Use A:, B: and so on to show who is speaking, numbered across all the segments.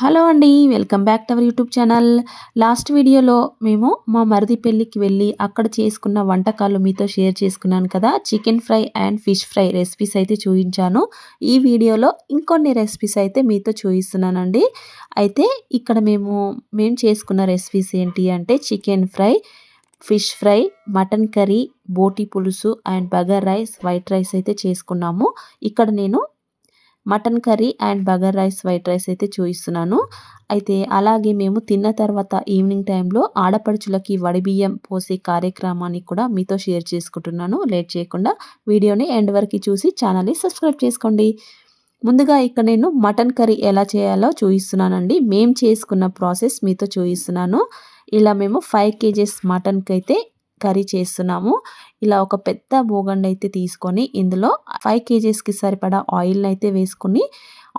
A: Hello అండి welcome back to our YouTube channel. Last వీడియోలో మేము మా మరిది పెళ్ళికి వెళ్ళి అక్కడ చేసుకున్న వంటకాలు మీతో షేర్ చేసుకున్నాను కదా. Chicken fry and fish fry recipes అయితే చూపించాను. ఈ వీడియోలో ఇంకొన్ని రెసిపీస్ అయితే మీతో చూపిస్తున్నానండి. అయితే ఇక్కడ మేము మేము చేసుకున్న రెసిపీస్ ఏంటి అంటే chicken fry fish fry mutton curry బోటి పులుసు and bagar rice white rice అయితే చేసుకున్నాము. ఇక్కడ నేను mutton curry and bagar rice white rice అయితే చూపిస్తున్నాను అయితే అలాగే మేము తిన్న తర్వాత ఈవినింగ్ టైంలో ఆడపడుచులకి వడిబియ్యం పోసే కార్యక్రమాన్ని కూడా మీతో షేర్ చేసుకుంటున్నాను. లేట్ చేయకుండా వీడియోని ఎండ్ వరకు చూసి ఛానల్ని సబ్స్క్రైబ్ చేసుకోండి. ముందుగా ఇక్కడ నేను మటన్ కర్రీ ఎలా చేయాలో చూపిస్తున్నానండి మేము చేసుకున్న ప్రాసెస్ మీతో చూపిస్తున్నాను ఇలా మేము ఫైవ్ కేజెస్ మటన్కి అయితే కర్రీ చేస్తున్నాము. ఇలా ఒక పెద్ద బోగండ అయితే తీసుకొని ఇందులో ఫైవ్ కేజీస్కి సరిపడా ఆయిల్ని అయితే వేసుకుని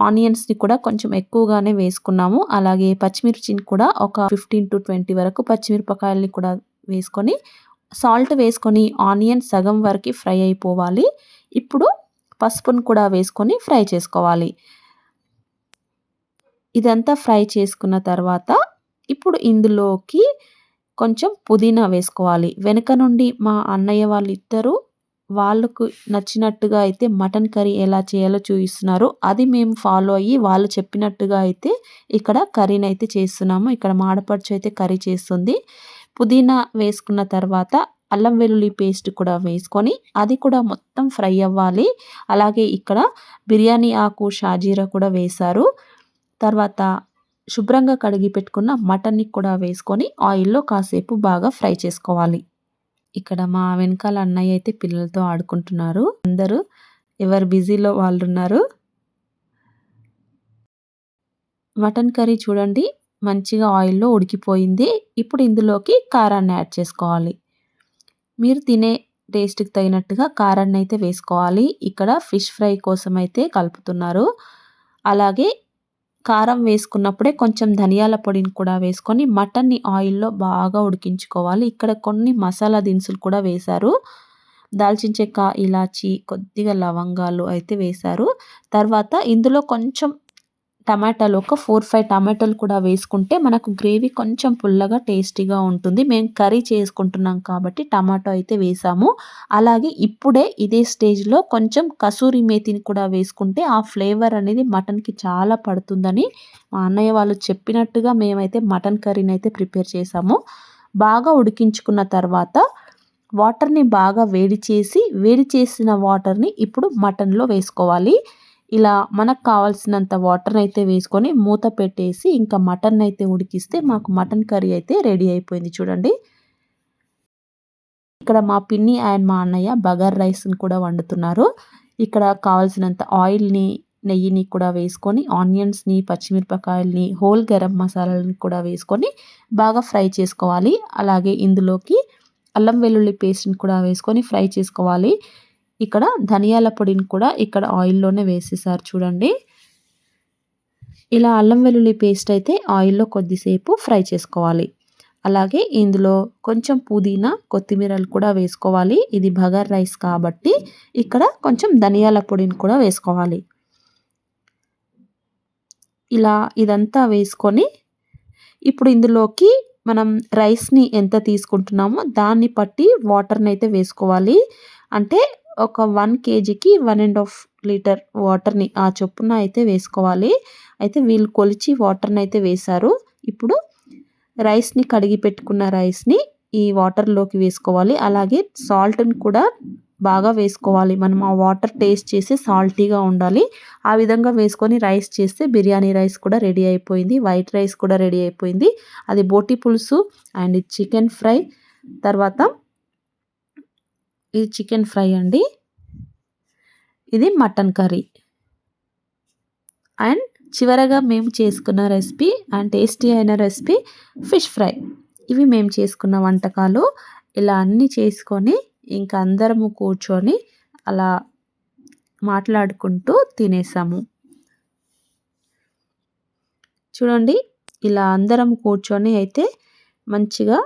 A: ఆనియన్స్ని కూడా కొంచెం ఎక్కువగానే వేసుకున్నాము. అలాగే పచ్చిమిర్చిని కూడా ఒక ఫిఫ్టీన్ టు ట్వంటీ వరకు పచ్చిమిరపకాయలని కూడా వేసుకొని సాల్ట్ వేసుకొని ఆనియన్ సగం వరకు ఫ్రై అయిపోవాలి. ఇప్పుడు పసుపును కూడా వేసుకొని ఫ్రై చేసుకోవాలి. ఇదంతా ఫ్రై చేసుకున్న తర్వాత ఇప్పుడు ఇందులోకి కొంచెం పుదీనా వేసుకోవాలి. వెనుక నుండి మా అన్నయ్య వాళ్ళిద్దరూ వాళ్ళకు నచ్చినట్టుగా అయితే మటన్ కర్రీ ఎలా చేయాలో చూపిస్తున్నారు అది మేము ఫాలో అయ్యి వాళ్ళు చెప్పినట్టుగా అయితే ఇక్కడ కర్రీని అయితే చేస్తున్నాము. ఇక్కడ మాడపడుచు అయితే కర్రీ చేస్తుంది. పుదీనా వేసుకున్న తర్వాత అల్లం వెల్లుల్లి పేస్ట్ కూడా వేసుకొని అది కూడా మొత్తం ఫ్రై అవ్వాలి. అలాగే ఇక్కడ బిర్యానీ ఆకు షాజీరా కూడా వేశారు. తర్వాత శుభ్రంగా కడిగి పెట్టుకున్న మటన్ని కూడా వేసుకొని ఆయిల్లో కాసేపు బాగా ఫ్రై చేసుకోవాలి. ఇక్కడ మా వెనకాల అన్నయ్య అయితే పిల్లలతో ఆడుకుంటున్నారు. అందరూ ఎవరు బిజీలో వాళ్ళు ఉన్నారు మటన్ కర్రీ చూడండి మంచిగా ఆయిల్లో ఉడికిపోయింది. ఇప్పుడు ఇందులోకి కారాన్ని యాడ్ చేసుకోవాలి. మీరు తినే టేస్ట్కి తగినట్టుగా కారాన్ని అయితే వేసుకోవాలి. ఇక్కడ ఫిష్ ఫ్రై కోసం అయితే కలుపుతున్నారు. అలాగే కారం వేసుకున్నప్పుడే కొంచెం ధనియాల పొడిని కూడా వేసుకొని మటన్ని ఆయిల్లో బాగా ఉడికించుకోవాలి. ఇక్కడ కొన్ని మసాలా దినుసులు కూడా వేశారు. దాల్చిన చెక్క ఇలాచి కొద్దిగా లవంగాలు అయితే వేశారు. తర్వాత ఇందులో కొంచెం టమాటాలు ఒక ఫోర్ ఫైవ్ టమాటాలు కూడా వేసుకుంటే మనకు గ్రేవీ కొంచెం పుల్లగా టేస్టీగా ఉంటుంది. మేము కర్రీ చేసుకుంటున్నాం కాబట్టి టమాటో అయితే వేసాము. అలాగే ఇప్పుడే ఇదే స్టేజ్లో కొంచెం కసూరి మేతిని కూడా వేసుకుంటే ఆ ఫ్లేవర్ అనేది మటన్కి చాలా పడుతుందని మా అన్నయ్య వాళ్ళు చెప్పినట్టుగా మేమైతే మటన్ కర్రీని అయితే ప్రిపేర్ చేసాము. బాగా ఉడికించుకున్న తర్వాత వాటర్ని బాగా వేడి చేసి వేడి చేసిన వాటర్ని ఇప్పుడు మటన్లో వేసుకోవాలి. ఇలా మనకు కావాల్సినంత వాటర్ అయితే వేసుకొని మూత పెట్టేసి ఇంకా మటన్ అయితే ఉడికిస్తే మాకు మటన్ కర్రీ అయితే రెడీ అయిపోయింది చూడండి. ఇక్కడ మా పిన్ని అండ్ మా అన్నయ్య బగర్ రైస్ని కూడా వండుతున్నారు. ఇక్కడ కావాల్సినంత ఆయిల్ని నెయ్యిని కూడా వేసుకొని ఆనియన్స్ని పచ్చిమిరపకాయల్ని హోల్ గరం మసాలాలని కూడా వేసుకొని బాగా ఫ్రై చేసుకోవాలి. అలాగే ఇందులోకి అల్లం వెల్లుల్లి పేస్ట్ని కూడా వేసుకొని ఫ్రై చేసుకోవాలి. ఇక్కడ ధనియాల పొడిని కూడా ఇక్కడ ఆయిల్లోనే వేసేసారు చూడండి. ఇలా అల్లం వెల్లుల్లి పేస్ట్ అయితే ఆయిల్లో కొద్దిసేపు ఫ్రై చేసుకోవాలి. అలాగే ఇందులో కొంచెం పుదీనా కొత్తిమీరలు కూడా వేసుకోవాలి. ఇది బగర్ రైస్ కాబట్టి ఇక్కడ కొంచెం ధనియాల పొడిని కూడా వేసుకోవాలి. ఇలా ఇదంతా వేసుకొని ఇప్పుడు ఇందులోకి మనం రైస్ని ఎంత తీసుకుంటున్నామో దాన్ని బట్టి వాటర్ని అయితే వేసుకోవాలి. అంటే ఒక వన్ కేజీకి వన్ అండ్ హాఫ్ లీటర్ వాటర్ని ఆ చొప్పున అయితే వేసుకోవాలి. అయితే వీళ్ళు కొలిచి వాటర్ని అయితే వేశారు. ఇప్పుడు రైస్ని కడిగి పెట్టుకున్న రైస్ని ఈ వాటర్లోకి వేసుకోవాలి. అలాగే సాల్ట్ని కూడా బాగా వేసుకోవాలి. మనం ఆ వాటర్ టేస్ట్ చేసి సాల్టీగా ఉండాలి. ఆ విధంగా వేసుకొని రైస్ చేస్తే బిర్యానీ రైస్ కూడా రెడీ అయిపోయింది. వైట్ రైస్ కూడా రెడీ అయిపోయింది. అది బోటి పులుసు అండ్ చికెన్ ఫ్రై. తర్వాత ఇది చికెన్ ఫ్రై అండి. ఇది మటన్ కర్రీ. అండ్ చివరగా మేము చేసుకున్న రెసిపీ అండ్ టేస్టీ అయిన రెసిపీ ఫిష్ ఫ్రై. ఇవి మేము చేసుకున్న వంటకాలు. ఇలా అన్నీ చేసుకొని ఇంకా అందరము కూర్చొని అలా మాట్లాడుకుంటూ తినేసాము. చూడండి ఇలా అందరం కూర్చొని అయితే మంచిగా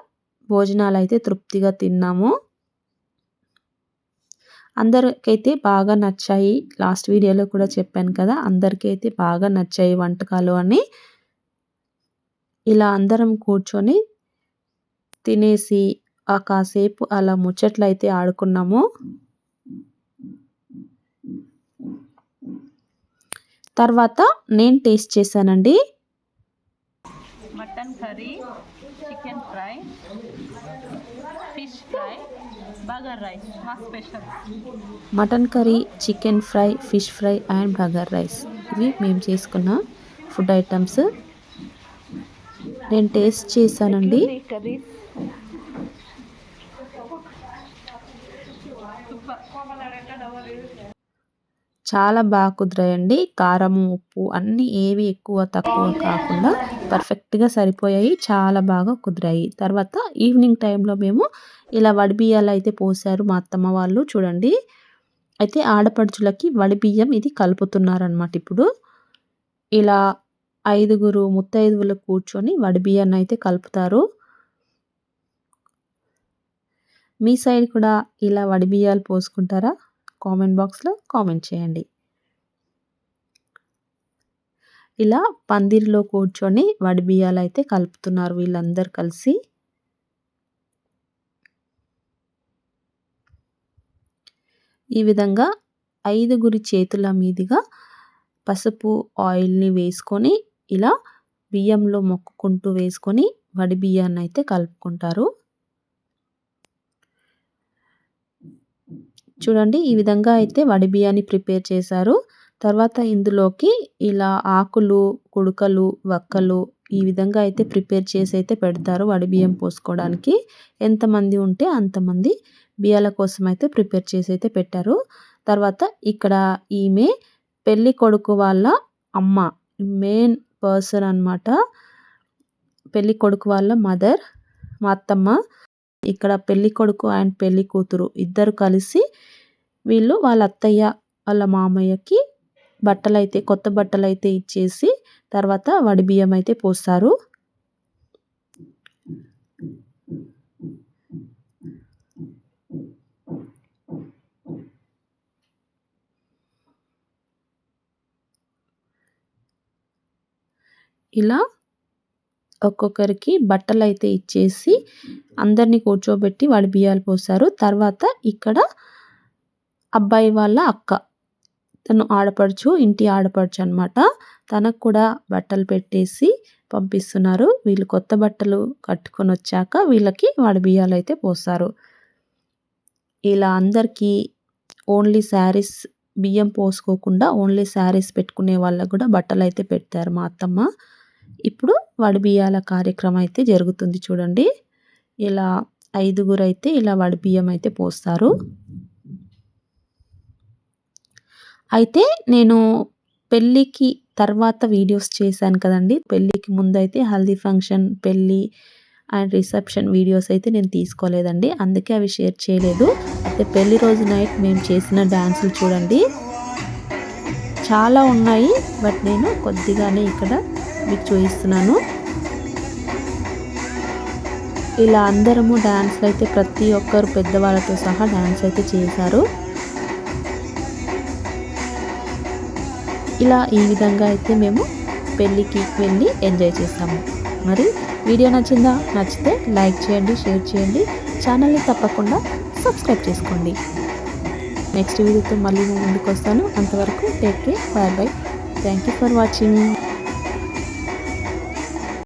A: భోజనాలు అయితే తృప్తిగా తిన్నాము. అందరికైతే బాగా నచ్చాయి. లాస్ట్ వీడియోలో కూడా చెప్పాను కదా అందరికైతే బాగా నచ్చాయి వంటకాలు అని. ఇలా అందరం కూర్చొని తినేసి ఆ కాసేపు అలా ముచ్చట్లు అయితే ఆడుకున్నాము. తర్వాత నేను టేస్ట్ చేశానండి.
B: Mutton curry chicken fry fish fry bagar rice మా special
A: mutton curry chicken fry fish fry and bagar rice ఇవి మేము చేసుకున్న ఫుడ్ ఐటమ్స్ నేను టేస్ట్ చేశానండి.
B: కర్రీస్
A: చాలా బాగా కుదిరాయండి. కారం ఉప్పు అన్నీ ఏవి ఎక్కువ తక్కువ కాకుండా పర్ఫెక్ట్గా సరిపోయాయి. చాలా బాగా కుదిరాయి. తర్వాత ఈవినింగ్ టైంలో మేము ఇలా వడిబియ్యాలు అయితే పోసారు మా అత్తమ్మ వాళ్ళు చూడండి. అయితే ఆడపడుచులకి వడిబియ్యం ఇది కలుపుతున్నారనమాట ఇప్పుడు. ఇలా ఐదుగురు ముత్తైదువులు కూర్చొని వడిబియ్యాన్ని అయితే కలుపుతారు. మీ సైడ్ కూడా ఇలా వడిబియ్యాలు పోసుకుంటారా? కామెంట్ బాక్స్లో కామెంట్ చేయండి. ఇలా పందిరిలో కూర్చొని వడి బియ్యాలు అయితే కలుపుతున్నారు వీళ్ళందరూ కలిసి. ఈ విధంగా ఐదుగురి చేతుల మీదుగా పసుపు ఆయిల్ని వేసుకొని ఇలా బియ్యంలో మొక్కుకుంటూ వేసుకొని వడి బియ్యాన్ని అయితే కలుపుకుంటారు. చూడండి ఈ విధంగా అయితే వడి బియ్యాన్ని ప్రిపేర్ చేశారు. తర్వాత ఇందులోకి ఇలా ఆకులు కుడుకలు వక్కలు ఈ విధంగా అయితే ప్రిపేర్ చేసి అయితే పెడతారు వడి బియ్యం పోసుకోవడానికి. ఎంతమంది ఉంటే అంతమంది బియ్యాల కోసం అయితే ప్రిపేర్ చేసి అయితే పెట్టారు. తర్వాత ఇక్కడ ఈమె పెళ్ళి కొడుకు వాళ్ళ అమ్మ మెయిన్ పర్సన్ అనమాట పెళ్ళి కొడుకు వాళ్ళ మదర్ మా అత్తమ్మ. ఇక్కడ పెళ్ళి కొడుకు అండ్ పెళ్ళి కూతురు ఇద్దరు కలిసి వీళ్ళు వాళ్ళ అత్తయ్య వాళ్ళ మామయ్యకి బట్టలైతే కొత్త బట్టలైతే ఇచ్చేసి తర్వాత వడి బియ్యం అయితే పోస్తారు. ఇలా ఒక్కొక్కరికి బట్టలు అయితే ఇచ్చేసి అందరినీ కూర్చోబెట్టి వాళ్ళు బియ్యాలు పోస్తారు. తర్వాత ఇక్కడ అబ్బాయి వాళ్ళ అక్క. తను ఆడపడుచు ఇంటి ఆడపడుచు అనమాట తనకు కూడా బట్టలు పెట్టేసి పంపిస్తున్నారు. వీళ్ళు కొత్త బట్టలు కట్టుకొని వచ్చాక వీళ్ళకి వాడి బియ్యాలు అయితే పోస్తారు. ఇలా అందరికీ ఓన్లీ శారీస్ బియ్యం పోసుకోకుండా ఓన్లీ శారీస్ పెట్టుకునే వాళ్ళకు కూడా బట్టలు అయితే పెడతారు మా అత్తమ్మ. ఇప్పుడు వడి బియ్యాల కార్యక్రమం అయితే జరుగుతుంది చూడండి. ఇలా ఐదుగురు అయితే ఇలా వడి బియ్యం అయితే పోస్తారు. అయితే నేను పెళ్ళికి తర్వాత వీడియోస్ చేశాను కదండి. పెళ్ళికి ముందు అయితే హల్దీ ఫంక్షన్ పెళ్ళి అండ్ రిసెప్షన్ వీడియోస్ అయితే నేను తీసుకోలేదండి. అందుకే అవి షేర్ చేయలేదు. అయితే పెళ్ళి రోజు నైట్ మేము చేసిన డ్యాన్సులు చూడండి. చాలా ఉన్నాయి బట్ నేను కొద్దిగానే ఇక్కడ మీకు చూపిస్తున్నాను. ఇలా అందరము డ్యాన్స్లు అయితే ప్రతి ఒక్కరు పెద్దవాళ్ళతో సహా డ్యాన్స్ అయితే చేశారు. ఇలా ఈ విధంగా అయితే మేము పెళ్ళికి వెళ్ళి ఎంజాయ్ చేస్తాము మరి వీడియో నచ్చిందా? నచ్చితే లైక్ చేయండి షేర్ చేయండి. ఛానల్ని తప్పకుండా సబ్స్క్రైబ్ చేసుకోండి. నెక్స్ట్ వీడియోతో మళ్ళీ ముందుకు వస్తాను. అంతవరకు take care bye bye thank you for watching